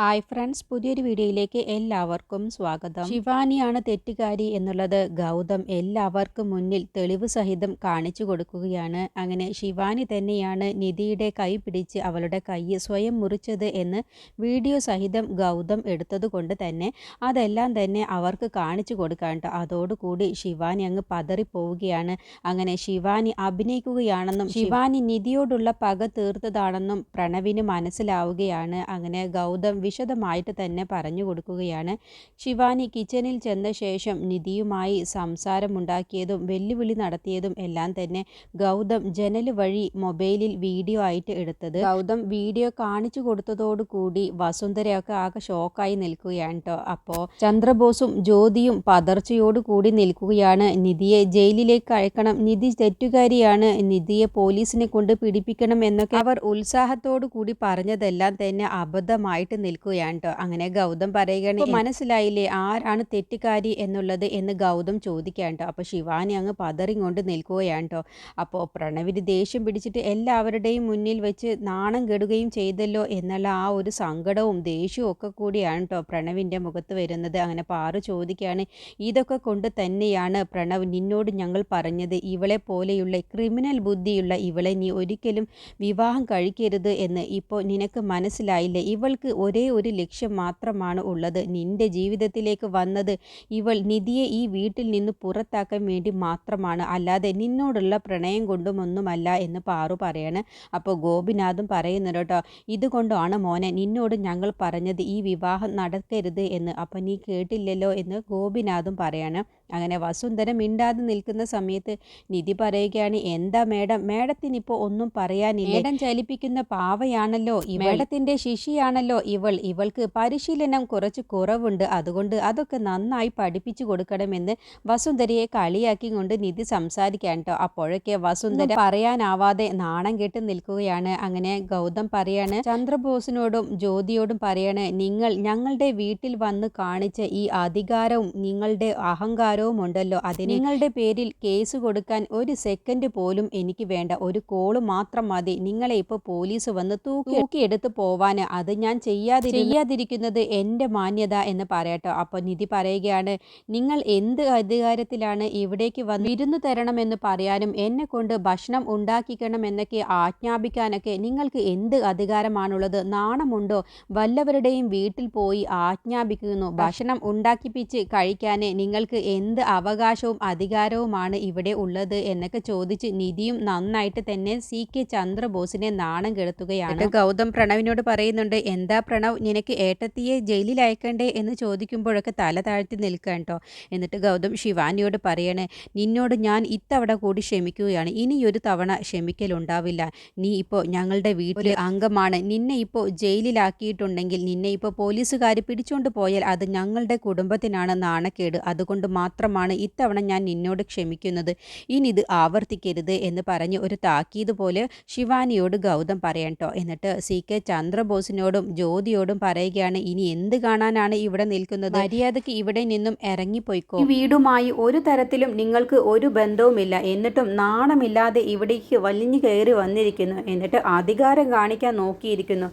Hi friends പുതിയൊരു വീഡിയോയിലേക്ക് എല്ലാവർക്കും സ്വാഗതം. ശിവാനിയാണ് തെറ്റുകാരി എന്നുള്ളത് ഗൗതം എല്ലാവർക്കും മുന്നിൽ തെളിവ് സഹിതം കാണിച്ചു കൊടുക്കുകയാണ്. അങ്ങനെ ശിവാനി തന്നെയാണ് നിധിയുടെ കൈ പിടിച്ച് അവളുടെ കൈ സ്വയം മുറിച്ചത് എന്ന് വീഡിയോ സഹിതം ഗൗതം എടുത്തതുകൊണ്ട് തന്നെ അതെല്ലാം തന്നെ അവർക്ക് കാണിച്ചു കൊടുക്കാണ്ട് അതോടുകൂടി ശിവാനി അങ്ങ് പതറിപ്പോവുകയാണ്. അങ്ങനെ ശിവാനി അഭിനയിക്കുകയാണെന്നും ശിവാനി നിധിയോടുള്ള പക തീർത്തതാണെന്നും പ്രണവിന് മനസ്സിലാവുകയാണ്. അങ്ങനെ ഗൗതം വിശദമായിട്ട് തന്നെ പറഞ്ഞു കൊടുക്കുകയാണ്. ശിവാനി കിച്ചണിൽ ചെന്ന ശേഷം നിധിയുമായി സംസാരമുണ്ടാക്കിയതും വെല്ലുവിളി നടത്തിയതും എല്ലാം തന്നെ ഗൗതം ജനൽ വഴി മൊബൈലിൽ വീഡിയോ ആയിട്ട് എടുത്തത്. ഗൗതം വീഡിയോ കാണിച്ചു കൊടുത്തതോടുകൂടി വസുന്ധരയൊക്കെ ആകെ ഷോക്കായി നിൽക്കുകയാണ് കേട്ടോ. അപ്പോൾ ചന്ദ്രബോസും ജ്യോതിയും പതർച്ചയോടുകൂടി നിൽക്കുകയാണ്. നിധിയെ ജയിലിലേക്ക് അയക്കണം. നിധി തെറ്റുകാരിയാണ്. നിധിയെ പോലീസിനെ കൊണ്ട് പിടിപ്പിക്കണം എന്നൊക്കെ അവർ ഉത്സാഹത്തോടു കൂടി പറഞ്ഞതെല്ലാം തന്നെ അബദ്ധമായിട്ട് നിൽക്കും നിൽക്കുകയാണ് കേട്ടോ അങ്ങനെ ഗൗതം പറയുകയാണ് മനസ്സിലായില്ലേ ആരാണ് തെറ്റുകാരി എന്നുള്ളത് എന്ന് ഗൗതം ചോദിക്കുകയാണ് കേട്ടോ അപ്പോൾ ശിവാനി അങ്ങ് പതറിങ്ങൊണ്ട് നിൽക്കുകയാണ് കേട്ടോ അപ്പോൾ പ്രണവിന് ദേഷ്യം പിടിച്ചിട്ട് എല്ലാവരുടെയും മുന്നിൽ വെച്ച് നാണം കെടുകയും ചെയ്തല്ലോ എന്നുള്ള ആ ഒരു സങ്കടവും ദേഷ്യവും ഒക്കെ കൂടിയാണ് കേട്ടോ പ്രണവിന്റെ മുഖത്ത് വരുന്നത്. അങ്ങനെ പാറു ചോദിക്കുകയാണ് ഇതൊക്കെ കൊണ്ട് തന്നെയാണ് പ്രണവ് നിന്നോട് ഞങ്ങൾ പറഞ്ഞത്. ഇവളെ പോലെയുള്ള ക്രിമിനൽ ബുദ്ധിയുള്ള ഇവളെ നീ ഒരിക്കലും വിവാഹം കഴിക്കരുത് എന്ന്. ഇപ്പോൾ നിനക്ക് മനസ്സിലായില്ലേ ഇവൾക്ക് ഒരേ ഒരു ലക്ഷ്യം മാത്രമാണ് ഉള്ളത്. നിന്റെ ജീവിതത്തിലേക്ക് വന്നത് ഇവൾ നിധിയെ ഈ വീട്ടിൽ നിന്ന് പുറത്താക്കാൻ വേണ്ടി മാത്രമാണ്. അല്ലാതെ നിന്നോടുള്ള പ്രണയം കൊണ്ടും ഒന്നുമല്ല എന്ന് പാറു പറയാണ്. അപ്പോൾ ഗോപിനാഥും പറയുന്നുണ്ട് കേട്ടോ ഇതുകൊണ്ടാണ് മോനെ നിന്നോട് ഞങ്ങൾ പറഞ്ഞത് ഈ വിവാഹം നടക്കരുത് എന്ന്. അപ്പം നീ കേട്ടില്ലല്ലോ എന്ന് ഗോപിനാഥും പറയാണ്. അങ്ങനെ വസുന്ധര മിണ്ടാതെ നിൽക്കുന്ന സമയത്ത് നിധി പറയുകയാണ് എന്താ മേഡം മേഡത്തിനിപ്പോൾ ഒന്നും പറയാനില്ല? മേഡം ചലിപ്പിക്കുന്ന പാവയാണല്ലോ ഈ മേഡത്തിന്റെ ശിശിയാണല്ലോ ഇവൾ. ഇവൾക്ക് പരിശീലനം കുറച്ച് കുറവുണ്ട്. അതുകൊണ്ട് അതൊക്കെ നന്നായി പഠിപ്പിച്ചു കൊടുക്കണമെന്ന് വസുന്ധരയെ കളിയാക്കി കൊണ്ട് നിധി സംസാരിക്കാൻ കേട്ടോ അപ്പോഴൊക്കെ വസുന്ധര പറയാനാവാതെ നാണം കെട്ട് നിൽക്കുകയാണ്. അങ്ങനെ ഗൗതം പറയാണ് ചന്ദ്രബോസിനോടും ജ്യോതിയോടും പറയാണ് നിങ്ങൾ ഞങ്ങളുടെ വീട്ടിൽ വന്ന് കാണിച്ച ഈ അധികാരവും നിങ്ങളുടെ അഹങ്കാരവും ഉണ്ടല്ലോ. അതിന് നിങ്ങളുടെ പേരിൽ കേസ് കൊടുക്കാൻ ഒരു സെക്കൻഡ് പോലും എനിക്ക് വേണ്ട. ഒരു കോൾ മാത്രം മതി. നിങ്ങളെ ഇപ്പോൾ പോലീസ് വന്ന് തൂക്കി തൂക്കിയെടുത്ത് പോവാൻ അത് ഞാൻ ചെയ്യാതിരി ചെയ്യാതിരിക്കുന്നത് എന്റെ മാന്യത എന്ന് പറയട്ടോ. അപ്പോൾ നിധി പറയുകയാണ് നിങ്ങൾ എന്ത് അധികാരത്തിലാണ് ഇവിടേക്ക് വന്ന് വിരുന്നു തരണമെന്ന് പറയാനും എന്നെ കൊണ്ട് ഭക്ഷണം ഉണ്ടാക്കിക്കണം എന്നൊക്കെ ആജ്ഞാപിക്കാനൊക്കെ നിങ്ങൾക്ക് എന്ത് അധികാരമാണുള്ളത്? നാണമുണ്ടോ? വല്ലവരുടെയും വീട്ടിൽ പോയി ആജ്ഞാപിക്കുന്നു. ഭക്ഷണം ഉണ്ടാക്കിപ്പിച്ച് കഴിക്കാൻ നിങ്ങൾക്ക് എന്ത് അവകാശവും അധികാരവുമാണ് ഇവിടെ ഉള്ളത്? എന്നൊക്കെ ചോദിച്ച് നിധിയും നന്നായിട്ട് തന്നെ സി കെ ചന്ദ്രബോസിനെ നാണം കെടുത്തുകയാണ്. ഗൗതം പ്രണവിനോട് പറയുന്നുണ്ട് എന്താ പ്രണവ്? നിനക്ക് ഏട്ടത്തിയെ ജയിലിൽ അയക്കണ്ടേ? എന്ന് ചോദിക്കുമ്പോഴൊക്കെ തല താഴ്ത്തി നിൽക്കാൻ കേട്ടോ. എന്നിട്ട് ഗൗതം ശിവാനിയോട് പറയണേ നിന്നോട് ഞാൻ ഇത്തവണ കൂടി ക്ഷമിക്കുകയാണ്. ഇനി ഒരു തവണ ക്ഷമിക്കലുണ്ടാവില്ല നീ ഇപ്പോൾ ഞങ്ങളുടെ വീട്ടിലെ അംഗമാണ്. നിന്നെ ഇപ്പോൾ ജയിലിലാക്കിയിട്ടുണ്ടെങ്കിൽ നിന്നെ ഇപ്പോൾ പോലീസുകാർ പിടിച്ചുകൊണ്ട് പോയാൽ അത് ഞങ്ങളുടെ കുടുംബത്തിനാണ് നാണക്കേട്. അതുകൊണ്ട് മാത്രമാണ് ഇത്തവണ ഞാൻ നിന്നോട് ക്ഷമിക്കുന്നത്. ഇനി ഇത് ആവർത്തിക്കരുത് എന്ന് പറഞ്ഞ് ഒരു താക്കീത് പോലെ ശിവാനിയോട് ഗൗതം പറയട്ടോ എന്നിട്ട് സി കെ ചന്ദ്രബോസിനോടും ജ്യോതിയോടും പറയുകയാണ് ഇനി എന്ത് കാണാനാണ് ഇവിടെ നിൽക്കുന്നത്? മര്യാദയ്ക്ക് ഇവിടെ നിന്നും ഇറങ്ങിപ്പോയിക്കോ? ഈ വീടുമായി ഒരു തരത്തിലും നിങ്ങൾക്ക് ഒരു ബന്ധവുമില്ല. എന്നിട്ടും നാണമില്ലാതെ ഇവിടേക്ക് വലിഞ്ഞു കയറി വന്നിരിക്കുന്നു. എന്നിട്ട് അധികാരം കാണിക്കാൻ നോക്കിയിരിക്കുന്നു.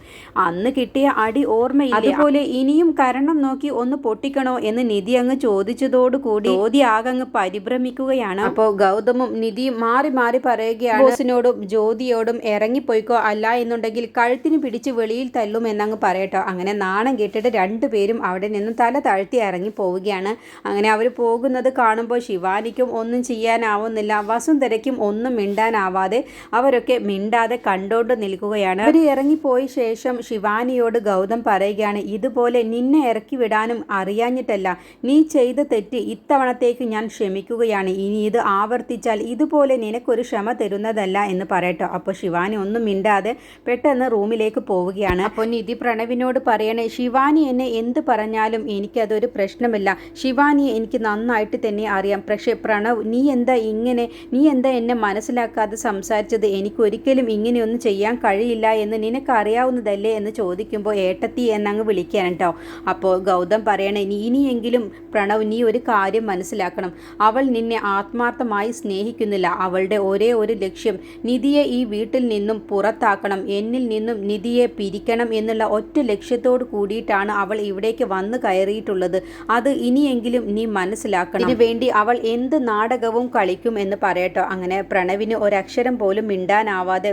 അന്ന് കിട്ടിയ അടി ഓർമ്മയില്ല? അതുപോലെ ഇനിയും കരണം നോക്കി ഒന്ന് പൊട്ടിക്കണോ എന്ന് നിധി അങ്ങ് ചോദിച്ചതോടുകൂടി ജ്യോതി ആകങ്ങ് പരിഭ്രമിക്കുകയാണ്. അപ്പോൾ ഗൗതമും നിധിയും മാറി മാറി പറയുകയാണ് ബോസിനോടും ജ്യോതിയോടും ഇറങ്ങിപ്പോയിക്കോ? അല്ല എന്നുണ്ടെങ്കിൽ കഴുത്തിന് പിടിച്ച് വെളിയിൽ തല്ലും എന്നങ്ങ് പറയട്ടോ അങ്ങനെ നാണം കേട്ടിട്ട് രണ്ടുപേരും അവിടെ നിന്ന് തല താഴ്ത്തി ഇറങ്ങി പോവുകയാണ്. അങ്ങനെ അവർ പോകുന്നത് കാണുമ്പോൾ ശിവാനിക്കും ഒന്നും ചെയ്യാനാവുന്നില്ല. വസുന്ധരയ്ക്കും ഒന്നും മിണ്ടാനാവാതെ അവരൊക്കെ മിണ്ടാതെ കണ്ടോണ്ട് നിൽക്കുകയാണ്. അവർ ഇറങ്ങിപ്പോയ ശേഷം ശിവാനിയോട് ഗൗതം പറയുകയാണ് ഇതുപോലെ നിന്നെ ഇറക്കി വിടാനും അറിയാഞ്ഞിട്ടല്ല. നീ ചെയ്ത തെറ്റ് ഇത്തവണത്തേക്ക് ഞാൻ ക്ഷമിക്കുകയാണ്. ഇനി ഇത് ആവർത്തിച്ചാൽ ഇതുപോലെ നിനക്കൊരു ക്ഷമ തരുന്നതല്ല എന്ന് പറയട്ടോ. അപ്പോൾ ശിവാനി ഒന്നും മിണ്ടാതെ പെട്ടെന്ന് റൂമിലേക്ക് പോവുകയാണ്. അപ്പോൾ നിധി പ്രണവിനോട് പറയണേ ശിവാനി എന്നെ എന്ത് പറഞ്ഞാലും എനിക്കതൊരു പ്രശ്നമില്ല. ശിവാനിയെ എനിക്ക് നന്നായിട്ട് തന്നെ അറിയാം. പക്ഷേ പ്രണവ് നീ എന്താ ഇങ്ങനെ നീ എന്താ എന്നെ മനസ്സിലാക്കാതെ സംസാരിച്ചത്? എനിക്കൊരിക്കലും ഇങ്ങനെയൊന്നും ചെയ്യാൻ കഴിയില്ല എന്ന് നിനക്കറിയാവുന്നതല്ലേ എന്ന് ചോദിക്കുമ്പോൾ ഏട്ടത്തി എന്നങ്ങ് വിളിക്കാൻ കേട്ടോ. അപ്പോൾ ഗൗതം പറയണേ നീ ഇനിയെങ്കിലും പ്രണവ് നീ ഒരു കാര്യം മനസ്സിലാക്കണം. അവൾ നിന്നെ ആത്മാർത്ഥമായി സ്നേഹിക്കുന്നില്ല. അവളുടെ ഒരേ ഒരു ലക്ഷ്യം നിധിയെ ഈ വീട്ടിൽ നിന്നും പുറത്താക്കണം. എന്നിൽ നിന്നും നിധിയെ പിരിക്കണം എന്നുള്ള ഒറ്റ ലക്ഷ്യത്തോട് കൂടിയിട്ടാണ് അവൾ ഇവിടേക്ക് വന്നു കയറിയിട്ടുള്ളത്. അത് ഇനിയെങ്കിലും നീ മനസ്സിലാക്കണം. ഇതിനു വേണ്ടി അവൾ എന്ത് നാടകവും കളിക്കും എന്ന് പറയട്ടോ. അങ്ങനെ പ്രണവിന് ഒരക്ഷരം പോലും മിണ്ടാനാവാതെ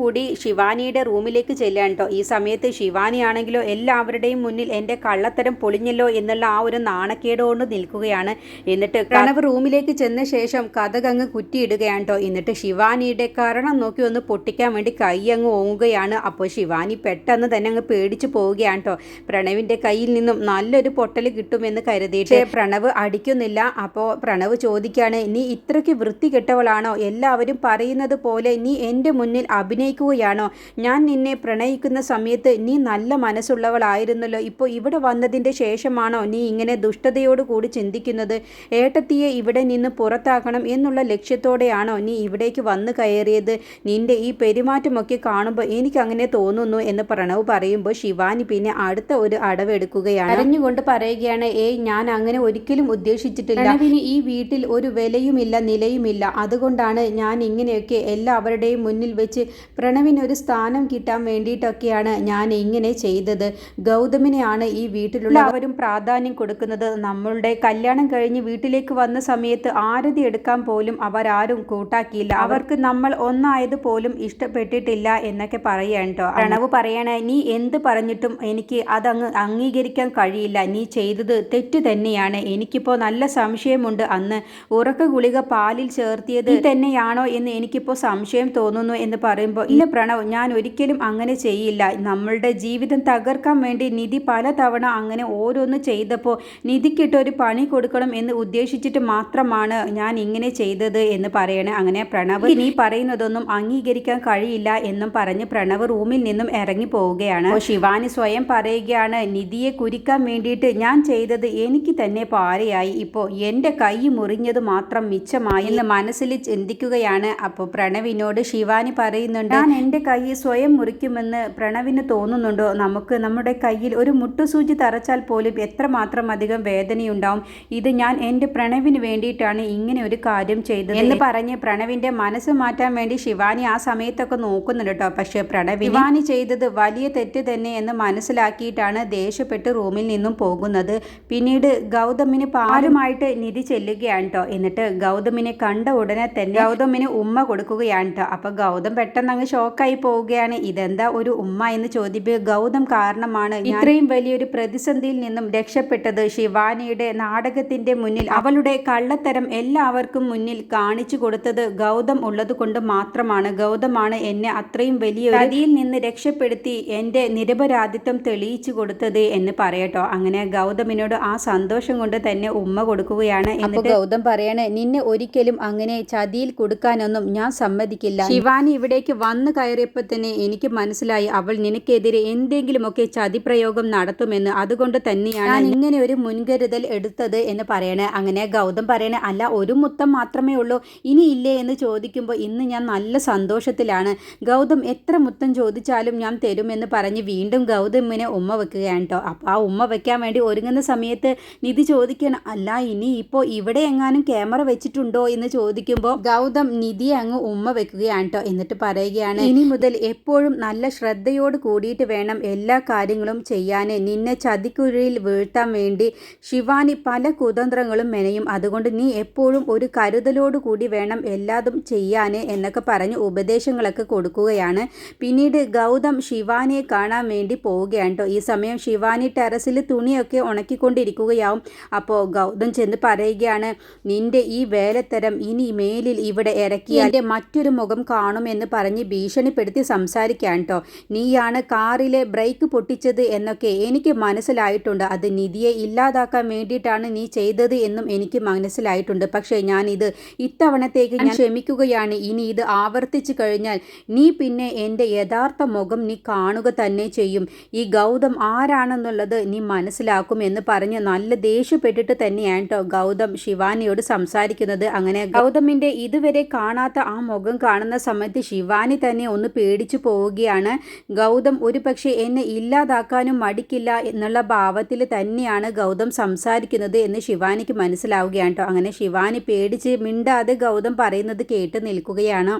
കൂടി ശിവാനിയുടെ റൂമിലേക്ക് ചെല്ലാട്ടോ ഈ സമയത്ത് ശിവാനിയാണെങ്കിലോ എല്ലാവരുടെയും മുന്നിൽ എന്റെ കള്ളത്തരം പൊളിഞ്ഞല്ലോ എന്നുള്ള ആ ഒരു നാണക്കേടുകൊണ്ട് നിൽക്കുകയാണ്. എന്നിട്ട് പ്രണവ് റൂമിലേക്ക് ചെന്ന ശേഷം കഥകങ്ങ് കുറ്റിയിടുകയാണ് കേട്ടോ എന്നിട്ട് ശിവാനിയുടെ കരണം നോക്കി ഒന്ന് പൊട്ടിക്കാൻ വേണ്ടി കൈ അങ്ങ് ഓങ്ങുകയാണ്. അപ്പോൾ ശിവാനി പെട്ടെന്ന് തന്നെ അങ്ങ് പേടിച്ചു പോവുകയാണ് കേട്ടോ പ്രണവിന്റെ കയ്യിൽ നിന്നും നല്ലൊരു പൊട്ടൽ കിട്ടുമെന്ന് കരുതിയിട്ട് പ്രണവ് അടിക്കുന്നില്ല. അപ്പോൾ പ്രണവ് ചോദിക്കുകയാണ് നീ ഇത്രയ്ക്ക് വൃത്തി കെട്ടവളാണോ എല്ലാവരും പറയുന്നത് പോലെ നീ എന്റെ മുന്നിൽ അഭിനയിക്കുകയാണോ? ഞാൻ നിന്നെ പ്രണയിക്കുന്ന സമയത്ത് നീ നല്ല മനസ്സുള്ളവളായിരുന്നല്ലോ. ഇപ്പോൾ ഇവിടെ വന്നതിന്റെ ശേഷമാണോ നീ ഇങ്ങനെ ദുഷ്ടതയോട് കൂടി ചിന്തിക്കുന്നത്? ഏട്ടത്തിയെ ഇവിടെ നിന്ന് പുറത്താക്കണം എന്നുള്ള ലക്ഷ്യത്തോടെയാണോ നീ ഇവിടേക്ക് വന്നു കയറിയത്? നിന്റെ ഈ പെരുമാറ്റമൊക്കെ കാണുമ്പോൾ എനിക്കങ്ങനെ തോന്നുന്നു എന്ന് പ്രണവ് പറയുമ്പോൾ ശിവാനി പിന്നെ അടുത്ത ഒരു അടവെടുക്കുകയാണ്. അറിഞ്ഞുകൊണ്ട് പറയുകയാണ് ഏയ് ഞാൻ അങ്ങനെ ഒരിക്കലും ഉദ്ദേശിച്ചിട്ടില്ല. പ്രണവിന് ഈ വീട്ടിൽ ഒരു വിലയുമില്ല നിലയുമില്ല. അതുകൊണ്ടാണ് ഞാൻ ഇങ്ങനെയൊക്കെ എല്ലാവരുടെയും മുന്നിൽ വെച്ച് പ്രണവിന് ഒരു സ്ഥാനം കിട്ടാൻ വേണ്ടിയിട്ടൊക്കെയാണ് ഞാൻ ഇങ്ങനെ ചെയ്തത്. ഗൗതമിനെയാണ് ഈ വീട്ടിലുള്ള അവരും പ്രാധാന്യം കൊടുക്കുന്നത് നമ്മളുടെ കല്യാണം കഴിഞ്ഞ് വീട്ടിലേക്ക് വന്ന സമയത്ത് ആരതി എടുക്കാൻ പോലും അവരാരും കൂട്ടാക്കിയില്ല. അവർക്ക് നമ്മൾ ഒന്നായത് പോലും ഇഷ്ടപ്പെട്ടിട്ടില്ല എന്നൊക്കെ പറയാൻ കേട്ടോ പ്രണവ് പറയണേ നീ എന്ത് പറഞ്ഞിട്ടും എനിക്ക് അതങ്ങ് അംഗീകരിക്കാൻ കഴിയില്ല. നീ ചെയ്തത് തെറ്റ് തന്നെയാണ്. എനിക്കിപ്പോൾ നല്ല സംശയമുണ്ട് അന്ന്. ഉറക്ക ഗുളിക പാലിൽ ചേർത്തിയത് തന്നെയാണോ എന്ന് എനിക്കിപ്പോൾ സംശയം തോന്നുന്നു എന്ന് പറയുമ്പോൾ ഇല്ല പ്രണവ് ഞാൻ ഒരിക്കലും അങ്ങനെ ചെയ്യില്ല. നമ്മളുടെ ജീവിതം തകർക്കാൻ വേണ്ടി നിധി പലതവണ അങ്ങനെ ഓരോന്ന് ചെയ്തപ്പോൾ നിധിക്കിട്ടൊരു പണി കൊടുക്കണം എന്ന് ഉദ്ദേശിച്ചിട്ട് മാത്രമാണ് ഞാൻ ഇങ്ങനെ ചെയ്തത് എന്ന് പറയണേ. അങ്ങനെ പ്രണവ് നീ പറയുന്നതൊന്നും അംഗീകരിക്കാൻ കഴിയില്ല എന്നും പറഞ്ഞ് പ്രണവ് റൂമിൽ നിന്നും ഇറങ്ങി പോവുകയാണ്. ശിവാനി സ്വയം പറയുകയാണ് നിധിയെ കുരിക്കാൻ വേണ്ടിയിട്ട് ഞാൻ ചെയ്തത് എനിക്ക് തന്നെ പാരയായി. ഇപ്പോൾ എന്റെ കൈ മുറിഞ്ഞത് മാത്രം മിച്ചമായി. എന്ന് മനസ്സിൽ ചിന്തിക്കുകയാണ്. അപ്പോൾ പ്രണവിനോട് ശിവാനി പറയുന്നുണ്ട് ഞാൻ എന്റെ കൈ സ്വയം മുറിക്കുമെന്ന് പ്രണവിന് തോന്നുന്നുണ്ടോ? നമുക്ക് നമ്മുടെ കയ്യിൽ ഒരു മുട്ടുസൂചി തറച്ചാൽ പോലും എത്രമാത്രം അധികം വേദനയുണ്ടാവും? ഇത് ഞാൻ എന്റെ പ്രണവിന് വേണ്ടിയിട്ടാണ് ഇങ്ങനെ ഒരു കാര്യം ചെയ്തത്. എന്ന് പറഞ്ഞ് പ്രണവിന്റെ മനസ്സ് മാറ്റാൻ വേണ്ടി ശിവാനി ആ സമയത്തൊക്കെ നോക്കുന്നുണ്ട് കേട്ടോ. പക്ഷേ പ്രണവ് ശിവാനി ചെയ്തത് വലിയ തെറ്റ് തന്നെ എന്ന് മനസ്സിലാക്കിയിട്ടാണ് ദേഷ്യപ്പെട്ട് റൂമിൽ നിന്നും പോകുന്നത്. പിന്നീട് ഗൗതമിന് പാലുമായിട്ട് നിധി ചെല്ലുകയാണ് കേട്ടോ എന്നിട്ട് ഗൗതമിനെ കണ്ട ഉടനെ തന്നെ ഗൗതമിന് ഉമ്മ കൊടുക്കുകയാണ് കേട്ടോ അപ്പൊ ഗൗതം പെട്ടെന്ന് അങ്ങ് ഷോക്കായി പോവുകയാണ്. ഇതെന്താ ഒരു ഉമ്മ എന്ന് ചോദിപ്പ് ഗൗതം കാരണമാണ്. ഇത്രയും വലിയൊരു പ്രതിസന്ധിയിൽ നിന്നും രക്ഷപ്പെട്ടത് ശിവാനിയുടെ നാടകത്തിന്റെ മുന്നിൽ അവളുടെ കള്ളത്തരം എല്ലാവർക്കും മുന്നിൽ കാണിച്ചു കൊടുത്തത് ഗൗതം ഉള്ളത് കൊണ്ട് മാത്രമാണ്. ഗൗതമാണ് എന്നെ അത്രയും വലിയ ഗതിയിൽ നിന്ന് രക്ഷപ്പെടുത്തി എന്റെ നിരപരാധിത്വം തെളിയിച്ചു കൊടുത്തത് എന്ന് പറയട്ടോ. അങ്ങനെ ഗൗതമിനോട് ആ സന്തോഷം കൊണ്ട് തന്നെ ഉമ്മ കൊടുക്കുകയാണ്. എന്നിട്ട് ഗൗതം പറയണേ നിന്നെ ഒരിക്കലും അങ്ങനെ ചതിയിൽ കൊടുക്കാനൊന്നും ഞാൻ സമ്മതിക്കില്ല. ശിവാനി ഇവിടേക്ക് വന്നു കയറിയപ്പോൾ തന്നെ എനിക്ക് മനസ്സിലായി അവൾ നിനക്കെതിരെ എന്തെങ്കിലുമൊക്കെ ചതിപ്രയോഗം നടത്തുമെന്ന്. അതുകൊണ്ട് തന്നെയാണ് ഞാൻ ഇങ്ങനെ ഒരു മുൻകരുതൽ എടുത്തത് എന്ന് പറയണേ. അങ്ങനെ ഗൗതം പറയണേ അല്ല ഒരു മുത്തം മാത്രമേ ഉള്ളൂ. ഇനി ഇല്ലേ എന്ന് ചോദിക്കുമ്പോൾ ഇന്ന് ഞാൻ നല്ല സന്തോഷത്തിലാണ്. ഗൗതം എത്ര മുത്തം ചോദിച്ചാലും ഞാൻ തരുമെന്ന് പറഞ്ഞ് വീണ്ടും ഗൗതമിനെ ഉമ്മ വെക്കുകയാണ് കേട്ടോ അപ്പോൾ ആ ഉമ്മ വെക്കാൻ വേണ്ടി ഒരുങ്ങുന്ന സമയത്ത് നിധി ചോദിക്കണം അല്ല ഇനി ഇപ്പോൾ ഇവിടെ എങ്ങാനും ക്യാമറ വെച്ചിട്ടുണ്ടോ? എന്ന് ചോദിക്കുമ്പോൾ ഗൗതം നിധി അങ്ങ് ഉമ്മ വെക്കുകയാണ് കേട്ടോ എന്നിട്ട് പറയുകയാണ് ഇനി മുതൽ എപ്പോഴും നല്ല ശ്രദ്ധയോട് കൂടിയിട്ട് വേണം എല്ലാ കാര്യങ്ങളും ചെയ്യാൻ നിന്നെ ചതിക്കുഴിയിൽ വീഴ്ത്താൻ വേണ്ടി ശിവാനി പല കുതന്ത്രങ്ങളും മെനയും. അതുകൊണ്ട് നീ എപ്പോഴും ഒരു കരുതലോട് കൂടി വേണം എല്ലാതും ചെയ്യാൻ എന്നൊക്കെ പറഞ്ഞ് ഉപദേശങ്ങളൊക്കെ കൊടുക്കുകയാണ്. പിന്നീട് ഗൗതം ശിവാനിയെ കാണാൻ വേണ്ടി പോവുകയാണ് കേട്ടോ ഈ സമയം ശിവാനി ടെറസിൽ തുണിയൊക്കെ ഉണക്കിക്കൊണ്ടിരിക്കുകയാവും. അപ്പോൾ ഗൗതം ചെന്ന് പറയുകയാണ് നിന്റെ ഈ വേലത്തരം ഇനി മേലിൽ ഇവിടെ ഇറക്കി എന്റെ മറ്റൊരു മുഖം കാണുമെന്ന് പറഞ്ഞ് ഭീഷണിപ്പെടുത്തി സംസാരിക്കുകയാണ് കേട്ടോ നീയാണ് കാറിലെ ബ്രേക്ക് പൊട്ടിച്ചത് എന്നൊക്കെ എനിക്ക് മനസ്സിലായിട്ടുണ്ട്. അത് നിധിയെ ഇല്ലാതാക്കാൻ വേണ്ടിയിട്ടാണ് നീ ചെയ്തത് എന്നും എനിക്ക് മനസ്സിലായിട്ടുണ്ട്. പക്ഷേ ഞാനിത് ഇത് ഇത്തവണത്തേക്ക് ഞാൻ ക്ഷമിക്കുകയാണ്. ഇനി ഇത് ആവർത്തിച്ചു കഴിഞ്ഞാൽ നീ പിന്നെ എന്റെ യഥാർത്ഥ മുഖം നീ കാണുക തന്നെ ചെയ്യും. ഈ ഗൗതം ആരാണെന്നുള്ളത് നീ മനസ്സിലാക്കും എന്ന് പറഞ്ഞ് നല്ല ദേഷ്യപ്പെട്ടിട്ട് തന്നെയാണ് കേട്ടോ ഗൗതം ശിവാനിയോട് സംസാരിക്കുന്നത്. അങ്ങനെ ഗൗതമിന്റെ ഇതുവരെ കാണാത്ത ആ മുഖം കാണുന്ന സമയത്ത് ശിവാനി തന്നെ ഒന്ന് പേടിച്ചു പോവുകയാണ്. ഗൗതം ഒരു പക്ഷേ എന്നെ ഇല്ലാതാക്കാനും മടിക്കില്ല എന്നുള്ള ഭാവത്തിൽ തന്നെയാണ് ഗൗതം സംസാരിക്കുന്നത് എന്ന് ശിവാനിക്ക് മനസ്സിലാവുകയാണ് കേട്ടോ അങ്ങനെ ശിവാനി പേടിച്ച് മിണ്ടാതെ ഗൗതം പറയുന്നത് കേട്ട് നിൽക്കുകയാണ്.